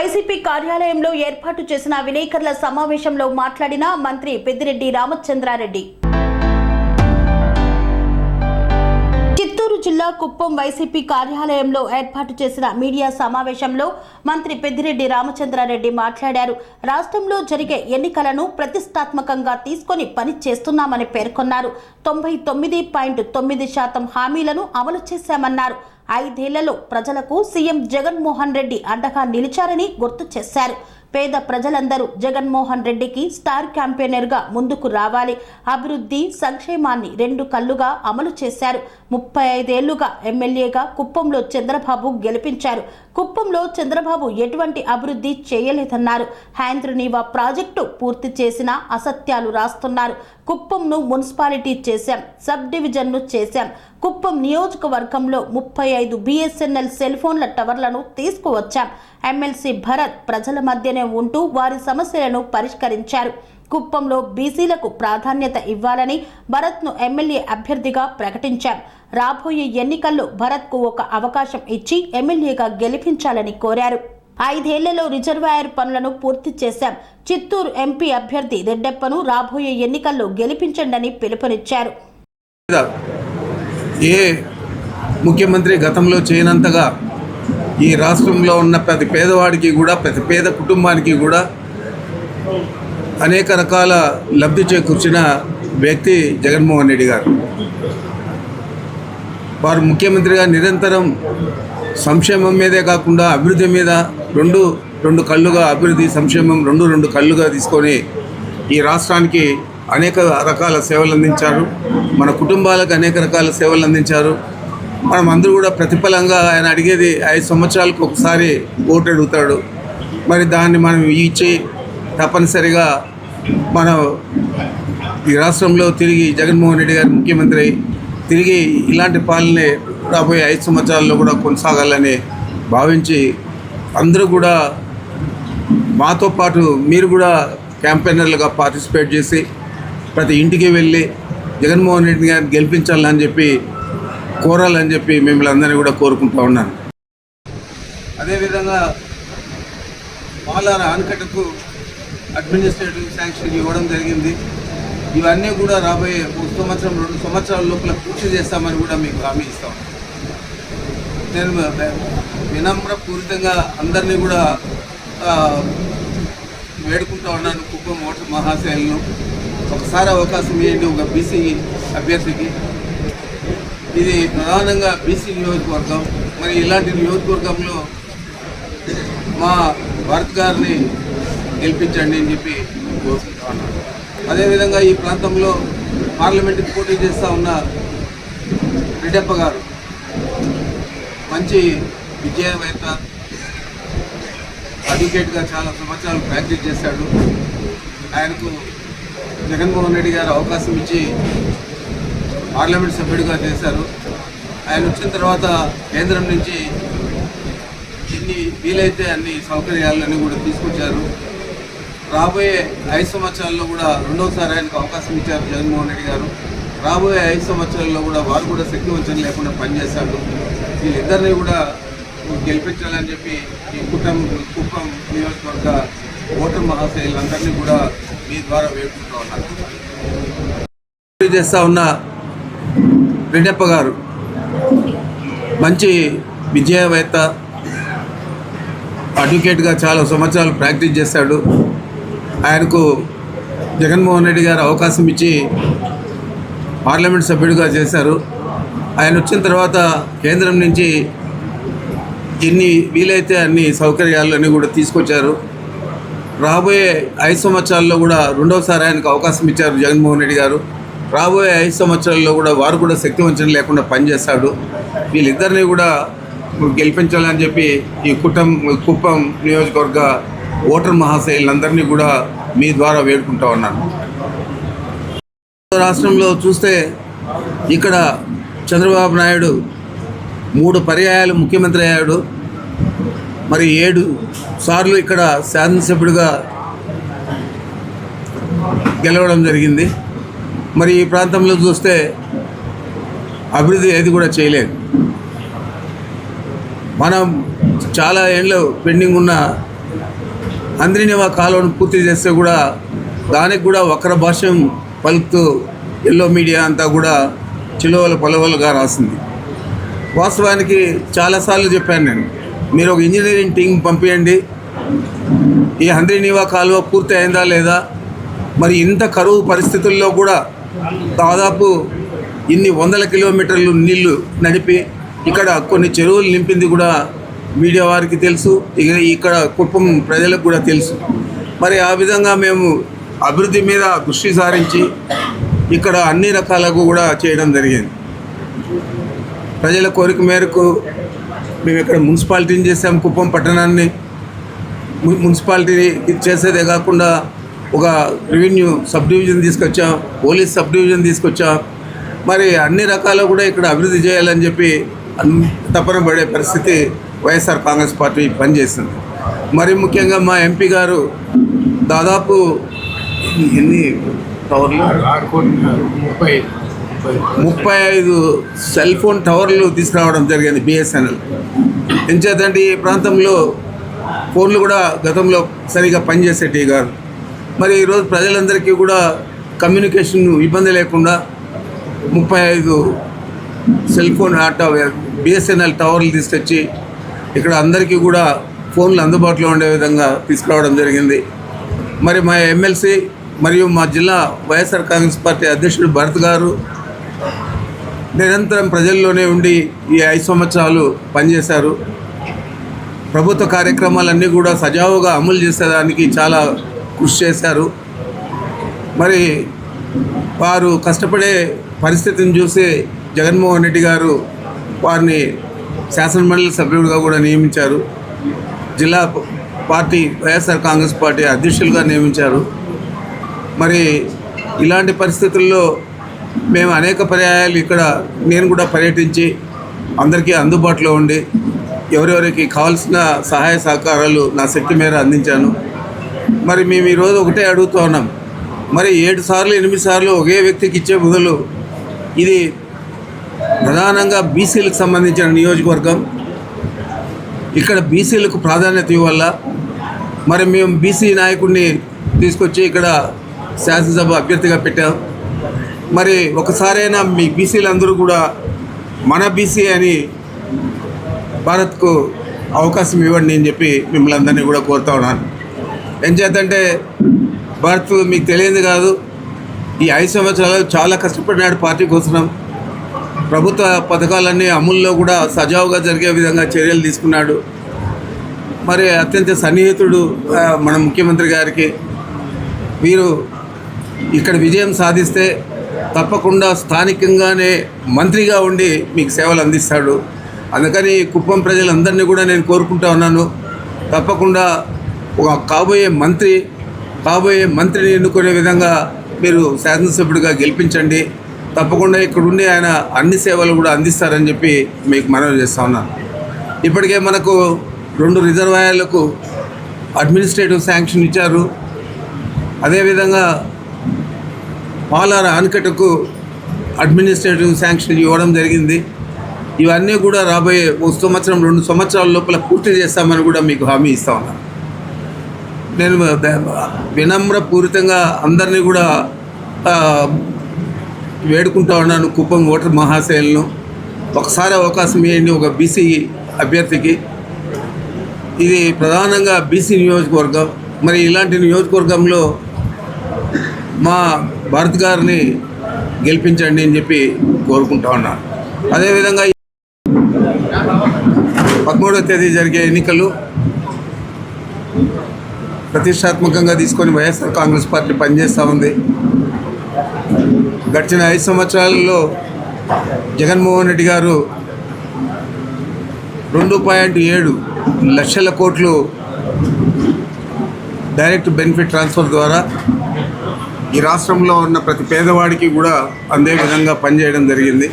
YCP కార్యాలయంలో ఏర్పాటు చేసిన విలేకరుల సమావేశంలో మాట్లాడిన మంత్రి పెద్దిరెడ్డి రామచంద్రారెడ్డి. చిత్తూరు జిల్లా కుప్పం వైసీపీ కార్యాలయంలో ఏర్పాటు చేసిన మీడియా సమావేశంలో మంత్రి పెద్దిరెడ్డి రామచంద్రారెడ్డి మాట్లాడారు. రాష్ట్రంలో జరిగే ఎన్నికలను ప్రతిష్టాత్మకంగా తీసుకొని పని చేస్తున్నామని పేర్కొన్నారు. తొంభై తొమ్మిది పాయింట్ తొమ్మిది శాతం హామీలను అమలు చేశామన్నారు. ఐదేళ్ళలో ప్రజలకు సీఎం జగన్మోహన్ రెడ్డి అండగా నిలిచారని గుర్తు చేశారు. పేద ప్రజలందరూ జగన్మోహన్ రెడ్డికి స్టార్ క్యాంపెయినర్గా ముందుకు రావాలి. అభివృద్ధి సంక్షేమాన్ని రెండు కళ్ళుగా అమలు చేశారు. ముప్పై ఐదేళ్ళుగా ఎమ్మెల్యేగా కుప్పంలో చంద్రబాబు గెలిపించారు. కుప్పంలో చంద్రబాబు ఎటువంటి అభివృద్ధి చేయలేదన్నారు. హ్యాంద్రనీవా ప్రాజెక్టు పూర్తి చేసిన అసత్యాలు రాస్తున్నారు. కుప్పంను మున్సిపాలిటీ చేశాం సబ్ డివిజన్ను చేశాం. కుప్పం నియోజకవర్గంలో ముప్పై ఐదు బిఎస్ఎన్ఎల్ సెల్ ఫోన్ల టవర్లను తీసుకువచ్చాం. ఎమ్మెల్సీ భరత్ ప్రజల మధ్యనే ఉంటూ వారి సమస్యలను పరిష్కరించారు. కుప్పంలో బీసీలకు ప్రాధాన్యత ఇవ్వాలని భరత్ను ఎమ్మెల్యే అభ్యర్థిగా ప్రకటించాం. రాబోయే ఎన్నికల్లో భరత్కు ఒక అవకాశం ఇచ్చి ఎమ్మెల్యేగా గెలిపించాలని కోరారు. ఐదేళ్ళలో రిజర్వాయర్ పనులను పూర్తి చేశాం. చిత్తూరు ఎంపీ అభ్యర్థి రెడ్డప్పను రాబోయే ఎన్నికల్లో గెలిపించండని పిలుపునిచ్చారు. ఏ ముఖ్యమంత్రి గతంలో చేయనంతగా ఈ రాష్ట్రంలో ఉన్న ప్రతి పేదవాడికి కూడా ప్రతి పేద కుటుంబానికి కూడా అనేక రకాల లబ్ధి చేకూర్చిన వ్యక్తి జగన్మోహన్ రెడ్డి గారు. వారు ముఖ్యమంత్రిగా నిరంతరం సంక్షేమం మీదే కాకుండా అభివృద్ధి మీద రెండు రెండు కళ్ళుగా అభివృద్ధి సంక్షేమం రెండు రెండు కళ్ళుగా తీసుకొని ఈ రాష్ట్రానికి అనేక రకాల సేవలు అందించారు. మన కుటుంబాలకు అనేక రకాల సేవలు అందించారు. మనం అందరూ కూడా ప్రతిఫలంగా ఆయన అడిగేది ఐదు సంవత్సరాలకు ఒకసారి ఓటు అడుగుతాడు. మరి దాన్ని మనం ఇచ్చి తప్పనిసరిగా మనం ఈ రాష్ట్రంలో తిరిగి జగన్మోహన్ రెడ్డి గారు ముఖ్యమంత్రి తిరిగి ఇలాంటి పాలనే రాబోయే ఐదు సంవత్సరాల్లో కూడా కొనసాగాలని భావించి అందరూ కూడా మాతో పాటు మీరు కూడా క్యాంపెయినర్లుగా పార్టిసిపేట్ చేసి ప్రతి ఇంటికి వెళ్ళి జగన్మోహన్ రెడ్డి గారిని గెలిపించాలని చెప్పి కోరాలని చెప్పి మిమ్మల్ని అందరినీ కూడా కోరుకుంటా ఉన్నాను. అదేవిధంగా మాలార ఆనకట్టకు అడ్మినిస్ట్రేటివ్ శాంక్షన్ ఇవ్వడం జరిగింది. ఇవన్నీ కూడా రాబోయే ఒక సంవత్సరం రెండు సంవత్సరాల లోపల పూర్తి చేస్తామని కూడా మీకు హామీ ఇస్తాం. నేను వినమ్రపూరితంగా అందరినీ కూడా వేడుకుంటా ఉన్నాను కుప్పం ఓటర్ మహాశైలను ఒకసారి అవకాశం ఇవ్వండి ఒక బీసీ అభ్యర్థికి. ఇది ప్రధానంగా బీసీ నియోజకవర్గం. మరి ఇలాంటి నియోజకవర్గంలో మా భరత్ గారిని గెలిపించండి అని చెప్పి కోరుకుంటా ఉన్నాను. అదేవిధంగా ఈ ప్రాంతంలో పార్లమెంట్కి పోటీ చేస్తూ ఉన్న రెడ్డప్ప గారు. మంచి విజయవేత్త అడ్వకేట్గా చాలా సంవత్సరాలు ప్రాక్టీస్ చేశాడు. ఆయనకు జగన్మోహన్ రెడ్డి గారు అవకాశం ఇచ్చి పార్లమెంట్ సభ్యుడిగా చేశారు. ఆయన వచ్చిన తర్వాత కేంద్రం నుంచి ఎన్ని వీలైతే అన్ని సౌకర్యాలన్నీ కూడా తీసుకొచ్చారు. రాబోయే ఐదు సంవత్సరాల్లో కూడా రెండోసారి ఆయనకు అవకాశం ఇచ్చారు జగన్మోహన్ రెడ్డి గారు. రాబోయే ఐదు సంవత్సరాల్లో కూడా వారు కూడా శక్తి వంచన లేకుండా పనిచేశారు. వీళ్ళిద్దరిని కూడా గెలిపించాలని చెప్పి ఈ కుటుంబం కుప్పం నియోజకవర్గ ఓటర్ మహాశైలందరినీ కూడా మీ ద్వారా వేడుకుంటూ ఉన్నారు చేస్తూ ఉన్న రెడ్డప్ప గారు. మంచి విజయవేత్త అడ్వకేట్గా చాలా సంవత్సరాలు ప్రాక్టీస్ చేశాడు. ఆయనకు జగన్మోహన్ రెడ్డి గారు అవకాశం ఇచ్చి పార్లమెంట్ సభ్యుడిగా చేశారు. ఆయన వచ్చిన తర్వాత కేంద్రం నుంచి ఎన్ని వీలైతే అన్ని సౌకర్యాలు అన్నీ కూడా తీసుకొచ్చారు. రాబోయే ఐదు సంవత్సరాల్లో కూడా రెండవసారి ఆయనకు అవకాశం ఇచ్చారు జగన్మోహన్ రెడ్డి గారు. రాబోయే ఐదు సంవత్సరాల్లో కూడా వారు కూడా శక్తి వంచన లేకుండా పనిచేస్తాడు వీళ్ళిద్దరిని కూడా గెలిపించాలని చెప్పి ఈ కుటం కుప్పం నియోజకవర్గ ఓటర్ మహాశైలందరినీ కూడా మీ ద్వారా వేడుకుంటా ఉన్నాను. రాష్ట్రంలో చూస్తే ఇక్కడ చంద్రబాబు నాయుడు మూడు పర్యాయాలు ముఖ్యమంత్రి అయ్యాడు. మరి ఏడు సార్లు ఇక్కడ శాసనసభ్యుడిగా గెలవడం జరిగింది. మరి ఈ ప్రాంతంలో చూస్తే అభివృద్ధి ఏది కూడా చేయలేదు. మనం చాలా ఏళ్ళు పెండింగ్ ఉన్న అంద్రినివా కాలువను పూర్తి చేస్తే కూడా దానికి కూడా వక్ర భాష్యం పలుకుతూ ఎల్లో మీడియా అంతా కూడా చిలువలు పొలవలుగా రాసింది. వాస్తవానికి చాలాసార్లు చెప్పాను నేను మీరు ఒక ఇంజనీరింగ్ టీం పంపించండి ఈ హంద్రీనివా కాలువ పూర్తి అయిందా లేదా మరి ఇంత కరువు పరిస్థితుల్లో కూడా దాదాపు ఇన్ని వందల కిలోమీటర్లు నీళ్ళు నడిపి ఇక్కడ కొన్ని చెరువులు నింపింది కూడా మీడియా వారికి తెలుసు ఇక ఇక్కడ కుటుంబం ప్రజలకు కూడా తెలుసు. మరి ఆ విధంగా మేము అభివృద్ధి మీద దృష్టి సారించి ఇక్కడ అన్ని రకాలకు కూడా చేయడం జరిగింది. ప్రజల కోరిక మేరకు మేము ఇక్కడ మున్సిపాలిటీని చేసాం కుప్పం పట్టణాన్ని మున్సిపాలిటీ చేసేదే కాకుండా ఒక రెవెన్యూ సబ్ డివిజన్ తీసుకొచ్చాం పోలీస్ సబ్ డివిజన్ తీసుకొచ్చాం. మరి అన్ని రకాలు కూడా ఇక్కడ అభివృద్ధి చేయాలని చెప్పి తపన పడే పరిస్థితి వైఎస్ఆర్ కాంగ్రెస్ పార్టీ పనిచేసింది. మరి ముఖ్యంగా మా ఎంపీ గారు దాదాపు ఎన్ని టవర్లు? ముప్పై ముప్పై ముప్పై ఐదు సెల్ ఫోన్ టవర్లు తీసుకురావడం జరిగింది బిఎస్ఎన్ఎల్. ఎంచేతంటే ఈ ప్రాంతంలో ఫోన్లు కూడా గతంలో సరిగా పనిచేసేటివి కాదు. మరి ఈరోజు ప్రజలందరికీ కూడా కమ్యూనికేషన్ ఇబ్బంది లేకుండా ముప్పై ఐదు సెల్ ఫోన్ బిఎస్ఎన్ఎల్ టవర్లు తీసుకొచ్చి ఇక్కడ అందరికీ కూడా ఫోన్లు అందుబాటులో ఉండే విధంగా తీసుకురావడం జరిగింది. మరి మా ఎమ్మెల్సీ మరియు మా జిల్లా వైఎస్ఆర్ కాంగ్రెస్ పార్టీ అధ్యక్షుడు భరత్ గారు నిరంతరం ప్రజల్లోనే ఉండి ఈ ఐదు సంవత్సరాలు పనిచేశారు. ప్రభుత్వ కార్యక్రమాలన్నీ కూడా సజావుగా అమలు చేసేదానికి చాలా కృషి చేశారు. మరి వారు కష్టపడే పరిస్థితిని చూసి జగన్మోహన్ రెడ్డి గారు వారిని శాసనమండలి సభ్యుడిగా కూడా నియమించారు. జిల్లా పార్టీ వైఎస్ఆర్ కాంగ్రెస్ పార్టీ అధ్యక్షులుగా నియమించారు. మరి ఇలాంటి పరిస్థితుల్లో మేము అనేక పర్యాయాలు ఇక్కడ నేను కూడా పర్యటించి అందరికీ అందుబాటులో ఉండి ఎవరెవరికి కావాల్సిన సహాయ సహకారాలు నా శక్తి మేర అందించాను. మరి మేము ఈరోజు ఒకటే అడుగుతూ ఉన్నాం. మరి ఏడు సార్లు ఎనిమిది సార్లు ఒకే వ్యక్తికి ఇచ్చే బదులు ఇది ప్రధానంగా బీసీలకు సంబంధించిన నియోజకవర్గం. ఇక్కడ బీసీలకు ప్రాధాన్యత ఇవ్వాల? మరి మేము బీసీ నాయకుడిని తీసుకొచ్చి ఇక్కడ శాసనసభ అభ్యర్థిగా పెట్టాం. మరి ఒకసారైనా మీ బీసీలందరూ కూడా మన బీసీ అని భారత్కు అవకాశం ఇవ్వండి అని చెప్పి మిమ్మల్ని అందరినీ కూడా కోరుతా ఉన్నాను. ఏం చేద్దంటే భారత్ మీకు తెలియదు కాదు. ఈ ఐదు సంవత్సరాలు చాలా కష్టపడినాడు పార్టీ కోసం ప్రభుత్వ పథకాలన్నీ అమల్లో కూడా సజావుగా జరిగే విధంగా చర్యలు తీసుకున్నాడు. మరి అత్యంత సన్నిహితుడు మన ముఖ్యమంత్రి గారికి. వీరు ఇక్కడ విజయం సాధిస్తే తప్పకుండా స్థానికంగానే మంత్రిగా ఉండి మీకు సేవలు అందిస్తాడు. అందుకని కుప్పం ప్రజలందరినీ కూడా నేను కోరుకుంటా ఉన్నాను. తప్పకుండా ఒక కాబోయే మంత్రి కాబోయే మంత్రిని ఎన్నుకునే విధంగా మీరు శాసనసభ్యుడిగా గెలిపించండి. తప్పకుండా ఇక్కడుండి ఆయన అన్ని సేవలు కూడా అందిస్తారని చెప్పి మీకు మనవి చేస్తా ఉన్నాను ఇప్పటికే మనకు రెండు రిజర్వాయర్లకు అడ్మినిస్ట్రేటివ్ శాంక్షన్ ఇచ్చారు. అదేవిధంగా పాలార ఆనకట్టకు అడ్మినిస్ట్రేటివ్ శాంక్షన్ ఇవ్వడం జరిగింది. ఇవన్నీ కూడా రాబోయే ఒక సంవత్సరం రెండు సంవత్సరాల లోపల పూర్తి చేస్తామని కూడా మీకు హామీ ఇస్తా ఉన్నాను నేను వినమ్రపూరితంగా అందరినీ కూడా వేడుకుంటా ఉన్నాను కుప్పం ఓటర్ మహాశైలను ఒకసారి అవకాశం ఇవ్వండి ఒక బీసీ అభ్యర్థికి. ఇది ప్రధానంగా బీసీ నియోజకవర్గం. మరి ఇలాంటి నియోజకవర్గంలో మా భారత్ గారిని గెలిపించండి అని చెప్పి కోరుకుంటా ఉన్నాను అదేవిధంగా పదమూడవ తేదీ జరిగే ఎన్నికలు ప్రతిష్టాత్మకంగా తీసుకొని వైఎస్ఆర్ కాంగ్రెస్ పార్టీ పనిచేస్తూ ఉంది. గడిచిన ఐదు సంవత్సరాలలో జగన్మోహన్ రెడ్డి గారు రెండు పాయింట్ ఏడు లక్షల కోట్లు డైరెక్ట్ బెనిఫిట్ ట్రాన్స్ఫర్ ద్వారా ఈ రాష్ట్రంలో ఉన్న ప్రతి పేదవాడికి కూడా అందే విధంగా పనిచేయడం జరిగింది.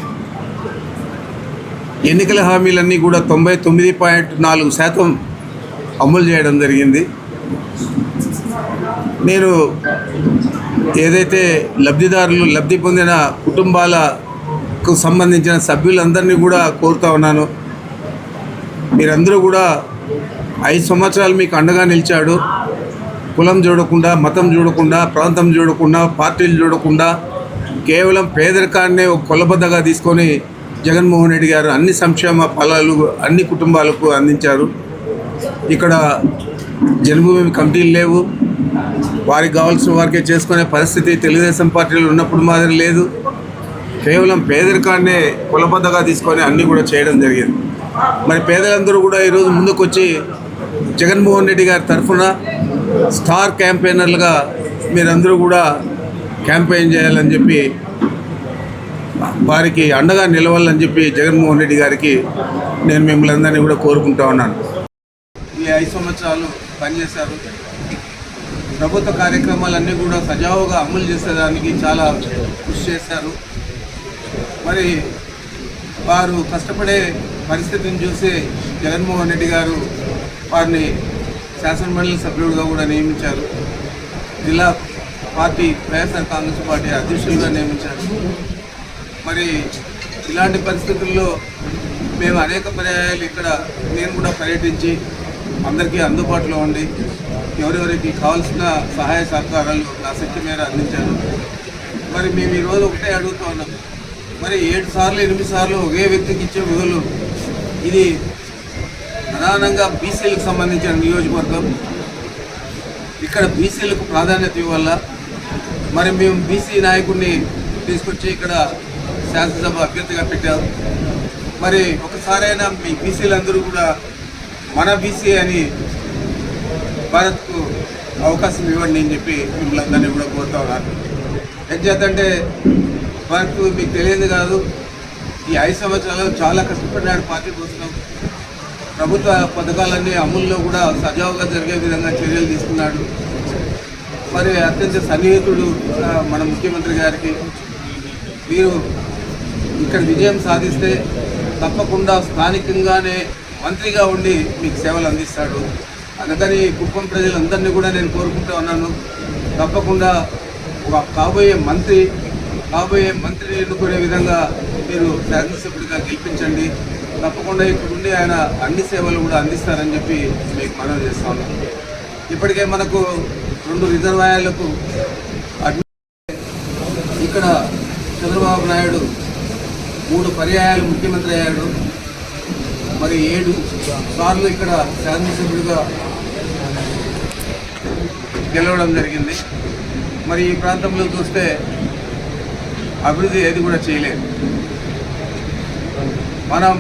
ఎన్నికల హామీలన్నీ కూడా తొంభై తొమ్మిది పాయింట్ నాలుగు శాతం అమలు చేయడం జరిగింది. నేను ఏదైతే లబ్ధిదారులు లబ్ధి పొందిన కుటుంబాలకు సంబంధించిన సభ్యులందరినీ కూడా కోరుతా ఉన్నాను. మీరందరూ కూడా ఐదు సంవత్సరాలు మీకు అండగా నిలిచాడు. కులం చూడకుండా మతం చూడకుండా ప్రాంతం చూడకుండా పార్టీలు చూడకుండా కేవలం పేదరికాన్నే ఒక కొలబద్దగా తీసుకొని జగన్మోహన్ రెడ్డి గారు అన్ని సంక్షేమ ఫలాలు అన్ని కుటుంబాలకు అందించారు. ఇక్కడ జన్మభూమి కమిటీలు లేవు. వారికి కావాల్సిన వారికే చేసుకునే పరిస్థితి తెలుగుదేశం పార్టీలో ఉన్నప్పుడు మాదిరి లేదు. కేవలం పేదరికాన్నే కులబద్దగా తీసుకొని అన్నీ కూడా చేయడం జరిగింది. మరి పేదలందరూ కూడా ఈరోజు ముందుకొచ్చి జగన్మోహన్ రెడ్డి గారి తరఫున స్టార్ క్యాంపెయినర్లుగా మీరందరూ కూడా క్యాంపెయిన్ చేయాలని చెప్పి వారికి అండగా నిలవాలని చెప్పి జగన్మోహన్ రెడ్డి గారికి నేను మిమ్మల్ని అందరినీ కూడా కోరుకుంటా ఉన్నాను. ఈ ఐదు సంవత్సరాలు పనిచేశారు. ప్రభుత్వ కార్యక్రమాలన్నీ కూడా సజావుగా అమలు చేసేదానికి చాలా కృషి చేశారు. మరి వారు కష్టపడే పరిస్థితిని చూసి జగన్మోహన్ రెడ్డి గారు వారిని శాసనమండలి సభ్యుడిగా కూడా నియమించారు. జిల్లా పార్టీ వైఎస్ఆర్ కాంగ్రెస్ పార్టీ అధ్యక్షులుగా నియమించారు. మరి ఇలాంటి పరిస్థితుల్లో మేము అనేక పర్యాయాలు ఇక్కడ నేను కూడా పర్యటించి అందరికీ అందుబాటులో ఉండి ఎవరెవరికి కావాల్సిన సహాయ సహకారాలు నా శక్తి మేర అందించారు. మరి మేము ఈరోజు ఒకటే అడుగుతూ ఉన్నాం. మరి ఏడు సార్లు ఎనిమిది సార్లు ఒకే వ్యక్తికి ఇచ్చే విధులు ఇది ప్రధానంగా బీసీలకు సంబంధించిన నియోజకవర్గం. ఇక్కడ బీసీలకు ప్రాధాన్యత ఇవ్వాల? మరి మేము బీసీ నాయకుడిని తీసుకొచ్చి ఇక్కడ శాసనసభ అభ్యర్థిగా పెట్టాం. మరి ఒకసారైనా మీ బీసీలందరూ కూడా మన బీసీ అని భారత్కు అవకాశం ఇవ్వండి అని చెప్పి మిమ్మల్ని అందరినీ కూడా కోరుతా ఉన్నారు ఏం చేద్దంటే భారత్ మీకు తెలియదు కాదు ఈ ఐదు సంవత్సరాలు చాలా కష్టపడినాడు పార్టీ కోసం. ప్రభుత్వ పథకాలన్నీ అమల్లో కూడా సజావుగా జరిగే విధంగా చర్యలు తీసుకున్నాడు. మరి అత్యంత సన్నిహితుడు మన ముఖ్యమంత్రి గారికి. మీరు ఇక్కడ విజయం సాధిస్తే తప్పకుండా స్థానికంగానే మంత్రిగా ఉండి మీకు సేవలు అందిస్తాడు. అందుకని కుప్పం ప్రజలందరినీ కూడా నేను కోరుకుంటూ ఉన్నాను. తప్పకుండా ఒక కాబోయే మంత్రి కాబోయే మంత్రిని ఎన్నుకునే విధంగా మీరు శాసనసభ్యుడిగా గెలిపించండి. తప్పకుండా ఇక్కడ ఉండి ఆయన అన్ని సేవలు కూడా అందిస్తారని చెప్పి మీకు మనవి చేస్తా ఇప్పటికే మనకు రెండు రిజర్వాయర్లకు ఇక్కడ చంద్రబాబు నాయుడు మూడు పర్యాయాలు ముఖ్యమంత్రి అయ్యాడు. మరి ఏడు సార్లు ఇక్కడ శాసనసభ్యుడిగా గెలవడం జరిగింది. మరి ఈ ప్రాంతంలో చూస్తే అభివృద్ధి ఏది కూడా చేయలేదు. మనం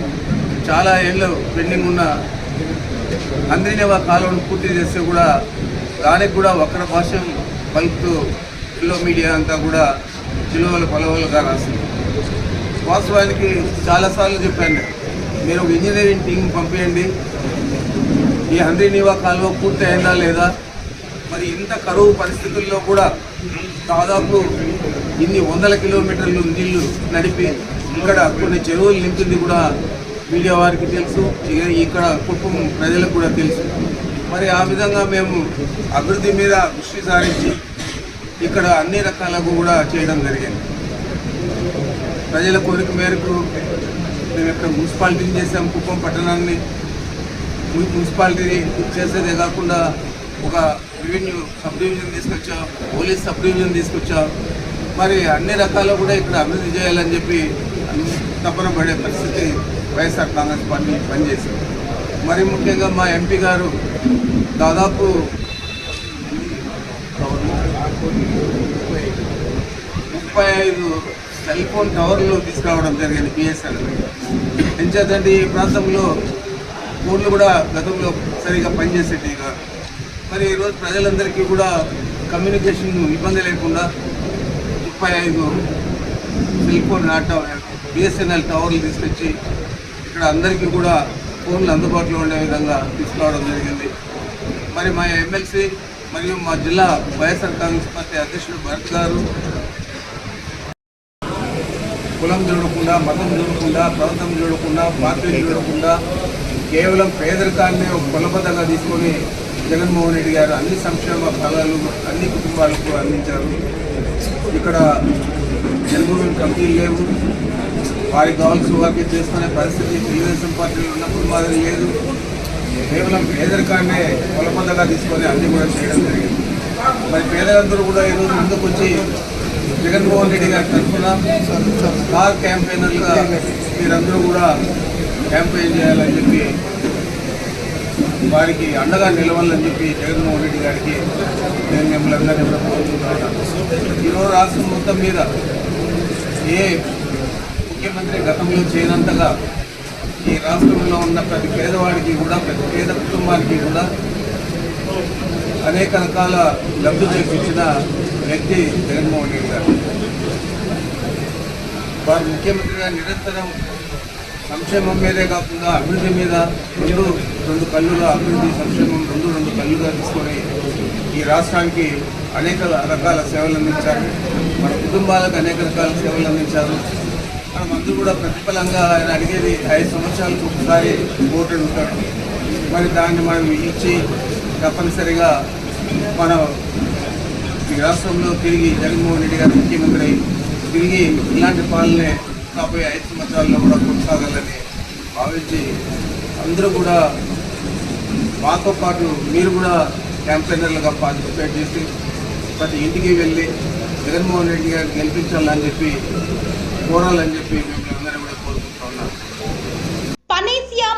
చాలా ఏళ్ళు పెండింగ్ ఉన్న అంద్రినేవా కాలువను పూర్తి చేస్తే కూడా దానికి కూడా ఒక్కర భాష పలుకుతూ ఎల్లో మీడియా అంతా కూడా చిలువలు పొలవలుగా రాసింది. వాస్తవానికి చాలాసార్లు చెప్పాను మీరు ఒక ఇంజనీరింగ్ టీం పంపించండి ఈ హంద్రీనివా కాలువ పూర్తి అయిందా లేదా? మరి ఇంత కరువు పరిస్థితుల్లో కూడా దాదాపు ఇన్ని వందల కిలోమీటర్లు నీళ్ళు నడిపి ఇక్కడ కొన్ని చెరువులు నింపింది కూడా మీడియా వారికి తెలుసు. ఇక్కడ కుటుంబం ప్రజలకు కూడా తెలుసు. మరి ఆ విధంగా మేము అభివృద్ధి మీద దృష్టి సారించి ఇక్కడ అన్ని రకాలకు కూడా చేయడం జరిగింది. ప్రజల కోరిక మేరకు మేము ఇక్కడ మున్సిపాలిటీని చేసాం కుప్పం పట్టణాన్ని మున్సిపాలిటీని చేసేదే కాకుండా ఒక రెవెన్యూ సబ్ డివిజన్ తీసుకొచ్చా పోలీస్ సబ్ డివిజన్ తీసుకొచ్చా. మరి అన్ని రకాలు కూడా ఇక్కడ అభివృద్ధి చేయాలని చెప్పి తపన పడే పరిస్థితి వైఎస్ఆర్ కాంగ్రెస్ పార్టీ పనిచేసింది. మరి ముఖ్యంగా మా ఎంపీ గారు దాదాపు ముప్పై ఐదు సెల్ ఫోన్ టవర్లు తీసుకురావడం జరిగింది బిఎస్ఎన్ ఎంచేతంటే ఈ ప్రాంతంలో ఫోన్లు కూడా గతంలో సరిగా పనిచేసేటివి కాదు. మరి ఈరోజు ప్రజలందరికీ కూడా కమ్యూనికేషన్ ఇబ్బంది లేకుండా ముప్పై ఐదు సెల్ ఫోన్ బిఎస్ఎన్ఎల్ టవర్లు తీసుకొచ్చి ఇక్కడ అందరికీ కూడా ఫోన్లు అందుబాటులో ఉండే విధంగా తీసుకురావడం జరిగింది. మరి మా ఎమ్మెల్సీ మరియు మా జిల్లా వైఎస్ఆర్ కాంగ్రెస్ పార్టీ అధ్యక్షుడు భరత్ గారు కులం చూడకుండా మతం చూడకుండా ప్రాంతం చూడకుండా పార్టీలు చూడకుండా కేవలం పేదరికాన్ని ఒక కులబద్ధంగా తీసుకొని జగన్మోహన్ రెడ్డి గారు అన్ని సంక్షేమ ఫలాలు అన్ని కుటుంబాలకు అందించారు. ఇక్కడ జన్మభూమి కమిటీలు లేవు. వారికి కావాల్సిన వారికి చేసుకునే పరిస్థితి తెలుగుదేశం పార్టీలో ఉన్నప్పుడు మాదిరి లేదు. కేవలం పేదరికాన్నే కులబద్ధంగా తీసుకొని అన్ని కూడా చేయడం జరిగింది. మరి పేదలందరూ కూడా ఈరోజు ముందుకు వచ్చి జగన్మోహన్ రెడ్డి గారి తరఫున స్టార్ క్యాంపెయినర్గా మీరందరూ కూడా క్యాంపెయిన్ చేయాలని చెప్పి వారికి అండగా నిలవాలని చెప్పి జగన్మోహన్ రెడ్డి గారికి నేను మిమ్మల్ని అందరినీ కూడా కోరుతున్నాను ఈరోజు రాష్ట్రం మొత్తం మీద ఏ ముఖ్యమంత్రి గతంలో చేయనంతగా ఈ రాష్ట్రంలో ఉన్న ప్రతి పేదవాడికి కూడా ప్రతి పేద కుటుంబానికి కూడా అనేక రకాల లబ్ధి చేపించిన వ్యక్తి జగన్మోహన్ రెడ్డి గారు. వారు ముఖ్యమంత్రిగా నిరంతరం సంక్షేమం మీదే కాకుండా అభివృద్ధి మీద రెండు రెండు కళ్ళుగా అభివృద్ధి సంక్షేమం రెండు రెండు కళ్ళుగా తీసుకొని ఈ రాష్ట్రానికి అనేక రకాల సేవలు అందించారు. మన కుటుంబాలకు అనేక రకాల సేవలు అందించారు. మనం అందరూ కూడా ప్రతిఫలంగా ఆయన అడిగేది ఐదు సంవత్సరాలకు ఒకసారి ఓటు అడుగుతాడు మరి దాన్ని మనం ఇచ్చి తప్పనిసరిగా మన రాష్ట్రంలో తిరిగి జగన్మోహన్ రెడ్డి గారు ముఖ్యమంత్రి తిరిగి ఇలాంటి పాలనే రాబోయే ఐదు సంవత్సరాల్లో కూడా కొనసాగాలని భావించి అందరూ కూడా మాతో పాటు మీరు కూడా క్యాంపెయినర్లుగా పార్టిసిపేట్ చేసి ప్రతి ఇంటికి వెళ్ళి జగన్మోహన్ రెడ్డి గారు గెలిపించాలని చెప్పి కోరాలని చెప్పి మిమ్మల్ని అందరూ కూడా కోరుకుంటా ఉన్నాను పనేసియా